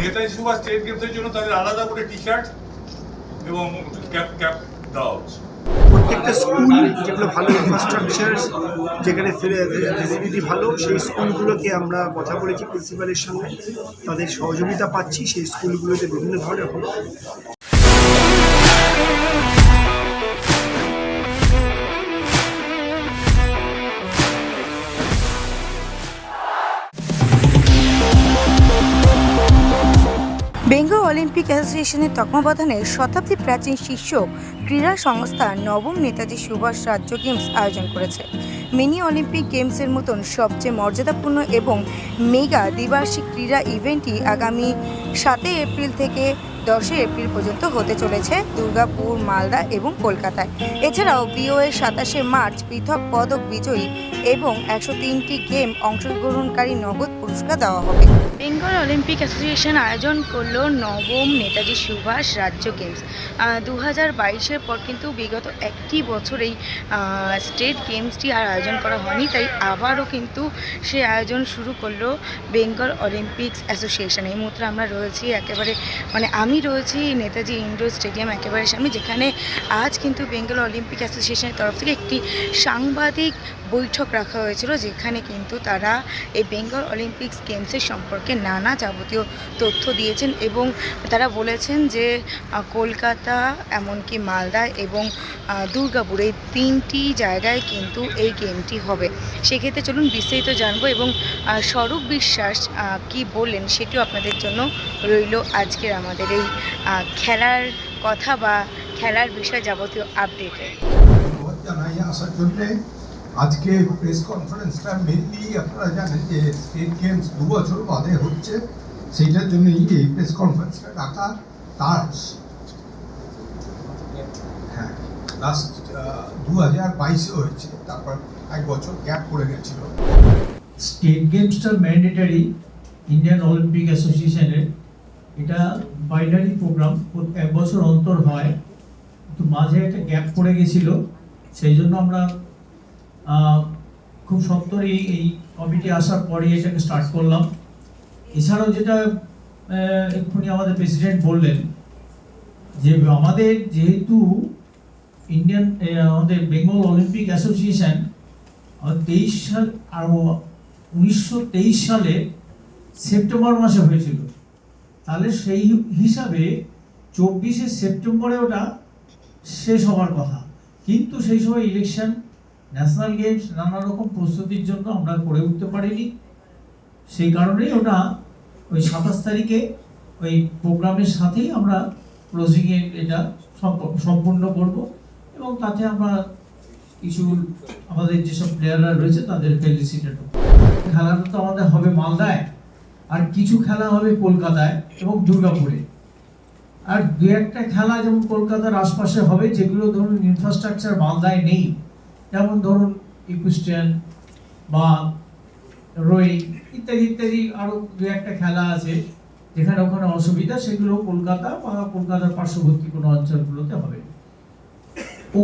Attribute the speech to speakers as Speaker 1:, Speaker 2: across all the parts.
Speaker 1: Netaji Subhash state গেমসের জন্য তাদের আলাদা করে টি শার্ট এবং ক্যাপ ক্যাপ দেওয়া হচ্ছে।
Speaker 2: প্রত্যেকটা স্কুল যেগুলো ভালো ইনফ্রাস্ট্রাকচার যেখানে ফেসিলিটি ভালো, সেই স্কুলগুলোকে আমরা কথা বলেছি প্রিন্সিপালের সঙ্গে। তাদের সহযোগিতা পাচ্ছি, সেই স্কুলগুলোতে বিভিন্ন ধরনের
Speaker 3: অ্যাসোসিয়েশনের তত্ত্বাবধানে শতাব্দী প্রাচীন শিষ্য ক্রীড়া সংস্থা নবম নেতাজি সুভাষ রাজ্য গেমস আয়োজন করেছে। মিনি অলিম্পিক গেমসের মতন সবচেয়ে মর্যাদাপূর্ণ এবং মেগা দ্বিবার্ষিক ক্রীড়া ইভেন্টটি আগামী সাতই এপ্রিল থেকে দশই এপ্রিল পর্যন্ত হতে চলেছে দুর্গাপুর, মালদা এবং কলকাতায়। এছাড়াও বিওএ সাতাশে মার্চ পৃথক পদক বিজয়ী এবং একশো তিনটি গেম অংশগ্রহণকারী নগদ পুরস্কার দেওয়া হবে। বেঙ্গল অলিম্পিক অ্যাসোসিয়েশন আয়োজন করল নবম নেতাজি সুভাষ রাজ্য গেমস। দু হাজার বাইশের পর কিন্তু বিগত একটি বছরেই স্টেট গেমসটি আর আয়োজন করা হয়নি, তাই আবারও কিন্তু সে আয়োজন শুরু করল বেঙ্গল অলিম্পিক্স অ্যাসোসিয়েশন। এই মুহূর্তে আমরা রয়েছি একেবারে মানে আমি রয়েছি নেতাজি ইন্ডোর স্টেডিয়াম একেবারে সামনে, যেখানে আজ কিন্তু বেঙ্গল অলিম্পিক অ্যাসোসিয়েশনের তরফ থেকে একটি সাংবাদিক বৈঠক রাখা হয়েছিল যেখানে কিন্তু তারা এই বেঙ্গল অলিম্পিক্স গেমসের সম্পর্কে নানা যাবতীয় তথ্য দিয়েছেন এবং তারা বলেছেন যে কলকাতা, এমনকি মালদা এবং দুর্গাপুর এই তিনটি জায়গায় কিন্তু এই গেমটি হবে। সেক্ষেত্রে চলুন বিস্তারিত জানব এবং স্বরূপ বিশ্বাস কি বললেন সেটিও আপনাদের জন্য রইল আজকের আমাদের এই খেলার কথা বা খেলার বিষয়ে যাবতীয় আপডেটে
Speaker 4: আজকে প্রেস কনফারেন্সটা মেনলি আপনারা জানেন যে স্টেট গেমস দু বছর বাদে হচ্ছে, সেইটার জন্যই এই প্রেস কনফারেন্সটা ডাকা তার। হ্যাঁ লাস্ট দু হাজার বাইশে হয়েছে, তারপর এক বছর গ্যাপ পড়ে গেছিল।
Speaker 5: স্টেট গেমসটা ম্যান্ডেটারি ইন্ডিয়ান অলিম্পিক অ্যাসোসিয়েশনের এটা বাইনারি প্রোগ্রাম এক বছর অন্তর হয়। তো মাঝে একটা গ্যাপ পড়ে গেছিল, সেই জন্য আমরা খুব সত্তরই এই কমিটি আসার পরে এটাকে স্টার্ট করলাম। এছাড়াও যেটা এক্ষুনি আমাদের প্রেসিডেন্ট বললেন, যে আমাদের যেহেতু ইন্ডিয়ান আমাদের বেঙ্গল অলিম্পিক অ্যাসোসিয়েশন তেইশ সাল, আর উনিশশো তেইশ সালে সেপ্টেম্বর মাসে হয়েছিল। তাহলে সেই হিসাবে চব্বিশে সেপ্টেম্বরে ওটা শেষ হওয়ার কথা। কিন্তু সেই সময় ইলেকশন ন্যাশনাল গেমস নানা রকম প্রস্তুতির জন্য আমরা করে উঠতে পারিনি। সেই কারণেই ওটা ওই সাতাশ তারিখে ওই প্রোগ্রামের সাথেই আমরা ক্লোজিংয়ে এটা সম্প- সম্পূর্ণ করব এবং তাতে আমরা কিছু আমাদের যেসব প্লেয়াররা রয়েছে তাদের ফেলিসিটেড খেলাটা তো আমাদের হবে মালদায়, আর কিছু খেলা হবে কলকাতায় এবং দুর্গাপুরে। আর দু একটা খেলা যেমন কলকাতার আশপাশে হবে, যেগুলো ধরুন ইনফ্রাস্ট্রাকচার মালদায় নেই যেমন ধরুন ইকুস্টেন বা রোয়িং ইত্যাদি ইত্যাদি আরও দু একটা খেলা আছে যেখানে ওখানে অসুবিধা, সেগুলো কলকাতা বা কলকাতার পার্শ্ববর্তী কোনো অঞ্চলগুলোতে হবে। ও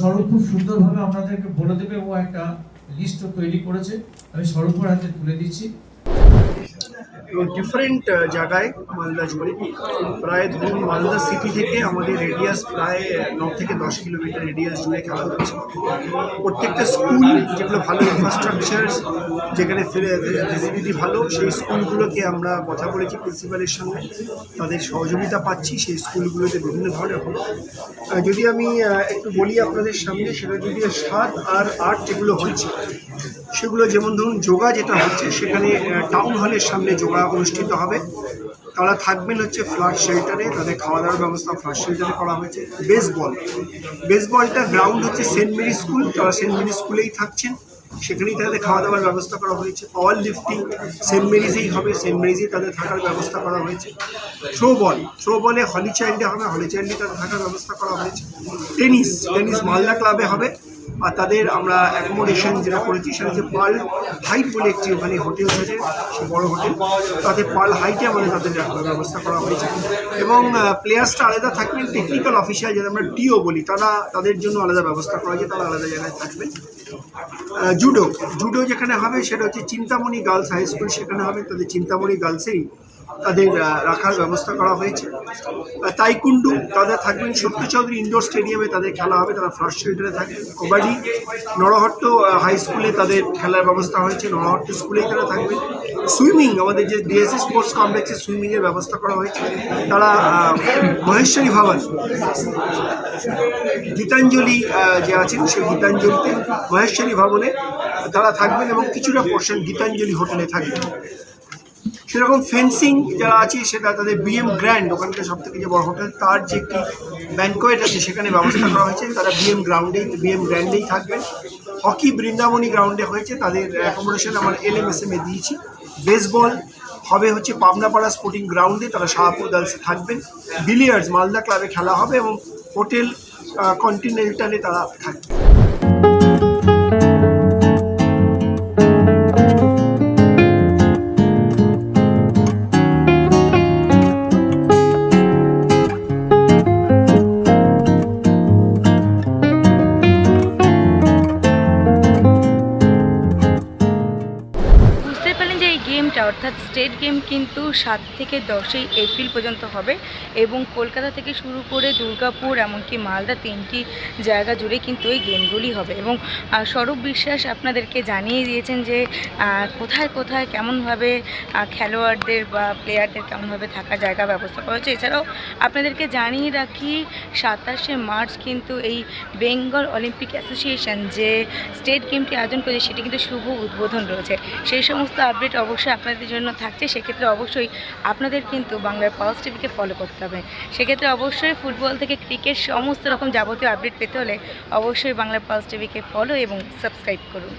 Speaker 5: সড়ক খুব সুন্দরভাবে আপনাদেরকে বলে দেবে ও একটা লিস্টও তৈরি করেছে। আমি স্বরূপের হাতে তুলে দিচ্ছি।
Speaker 2: এবং ডিফারেন্ট জায়গায় মালদা জুড়ে। প্রায় ধরুন মালদা সিটি থেকে আমাদের রেডিয়াস প্রায় ন থেকে দশ কিলোমিটার রেডিয়াস জুড়ে খেলা হচ্ছে। প্রত্যেকটা স্কুল যেগুলো ভালো ইনফ্রাস্ট্রাকচার যেখানে ফেসিলিটি ভালো, সেই স্কুলগুলোকে আমরা কথা বলেছি প্রিন্সিপালের সঙ্গে। তাদের সহযোগিতা পাচ্ছি, সেই স্কুলগুলোতে বিভিন্ন ধরনের হলো যদি আমি একটু বলি আপনাদের সামনে, সেটা যদি সাত আর আট যেগুলো হচ্ছে, সেগুলো যেমন ধরুন যোগা যেটা হচ্ছে, সেখানে টাউন হলের সামনে যোগা অনুষ্ঠিত হবে। তারা থাকবেন হচ্ছে ফ্লাড শেল্টারে তাদের খাওয়া দাওয়ার ব্যবস্থা ফ্লাড শেল্টারে করা হয়েছে। বেসবল বেসবলটা গ্রাউন্ড হচ্ছে সেন্ট মেরি স্কুল তারা সেন্ট মেরি স্কুলেই থাকছেন। সেখানেই তাদের খাওয়া দাওয়ার ব্যবস্থা করা হয়েছে। পাওয়ার লিফটিং সেন্ট মেরিজেই হবে সেন্ট মেরিজেই তাদের থাকার ব্যবস্থা করা হয়েছে। থ্রো বল থ্রো বলে হলি চাইল্ডে হবে, হলি চাইল্ডে তাদের থাকার ব্যবস্থা করা হয়েছে। টেনিস টেনিস মালদা ক্লাবে হবে। আর তাদের আমরা অ্যাকোমোডেশন যেটা করেছি সেটা হচ্ছে পার্ল হাইট বলে একটি ওখানে হোটেল আছে বড় হোটেল। তাতে পার্ল হাইটে আমাদের তাদের ব্যবস্থা করা হয়েছে। এবং প্লেয়ার্সটা আলাদা থাকবেন টেকনিক্যাল অফিসার যারা আমরা টিও বলি, তারা তাদের জন্য আলাদা ব্যবস্থা করা হয়েছে, তারা আলাদা জায়গায় থাকবেন জুডো জুডো যেখানে হবে সেটা হচ্ছে চিন্তামণি গার্লস হাই স্কুল সেখানে হবে তাদের চিন্তামণি গার্লসেই তাদের রাখার ব্যবস্থা করা হয়েছে। তাইকুন্ডু, তাদের থাকবেন সত্য চৌধুরী ইনডোর স্টেডিয়ামে তাদের খেলা হবে, তারা ফার্স্ট শেল্টারে থাকবেন। কবাডি, নরহট্ট হাই স্কুলে তাদের খেলার ব্যবস্থা হয়েছে, নরহট্ট স্কুলেই তারা থাকবেন। সুইমিং, আমাদের যে ডিএসসি স্পোর্টস কমপ্লেক্সে সুইমিংয়ের ব্যবস্থা করা হয়েছে। তারা মহেশ্বরী ভবন, গীতাঞ্জলি যে আছেন, সেই গীতাঞ্জলিতে মহেশ্বরী ভবনে তারা থাকবেন এবং কিছুটা পোর্শন গীতাঞ্জলি হোটেলে থাকবেন। সেরকম ফেন্সিং যারা আছে, সেটা তাদের বিএম গ্র্যান্ড ওখানকার সব থেকে যে বড় হোটেল, তার যে একটি ব্যানকোয়েট আছে, সেখানে ব্যবস্থা করা হয়েছে। তারা বিএম গ্রাউন্ডেই বিএম গ্র্যান্ডেই থাকবেন। হকি বৃন্দাবনী গ্রাউন্ডে হয়েছে, তাদের অ্যাকোমোডেশন আমার L M S M A দিয়েছি। বেসবল হবে হচ্ছে পাবনাপাড়া স্পোর্টিং গ্রাউন্ডে তারা শাহপুর গার্লসে থাকবেন। বিলিয়ার্ডস মালদা ক্লাবে খেলা হবে এবং হোটেল কন্টিনেন্টালে তারা থাকবে।
Speaker 3: অর্থাৎ স্টেট গেম কিন্তু সাত থেকে দশই এপ্রিল পর্যন্ত হবে এবং কলকাতা থেকে শুরু করে দুর্গাপুর, এমনকি মালদা তিনটি জায়গা জুড়ে কিন্তু এই গেমগুলি হবে। এবং স্বরূপ বিশ্বাস আপনাদেরকে জানিয়ে দিয়েছেন যে কোথায় কোথায় কেমনভাবে খেলোয়াড়দের বা প্লেয়ারদের কেমনভাবে থাকার জায়গা ব্যবস্থা করা হয়েছে। এছাড়াও আপনাদেরকে জানিয়ে রাখি, সাতাশে মার্চ কিন্তু এই বেঙ্গল অলিম্পিক অ্যাসোসিয়েশন যে স্টেট গেমটি আয়োজন করেছে, সেটি কিন্তু শুভ উদ্বোধন রয়েছে। সেই সমস্ত আপডেট অবশ্যই আপনাদের জন্য থাকছে, সেক্ষেত্রে অবশ্যই আপনাদের কিন্তু বাংলার পালস টিভিকে ফলো করতে হবে। সেক্ষেত্রে অবশ্যই ফুটবল থেকে ক্রিকেট সমস্ত রকম যাবতীয় আপডেট পেতে হলে অবশ্যই বাংলার পালস টিভিকে ফলো এবং সাবস্ক্রাইব করুন।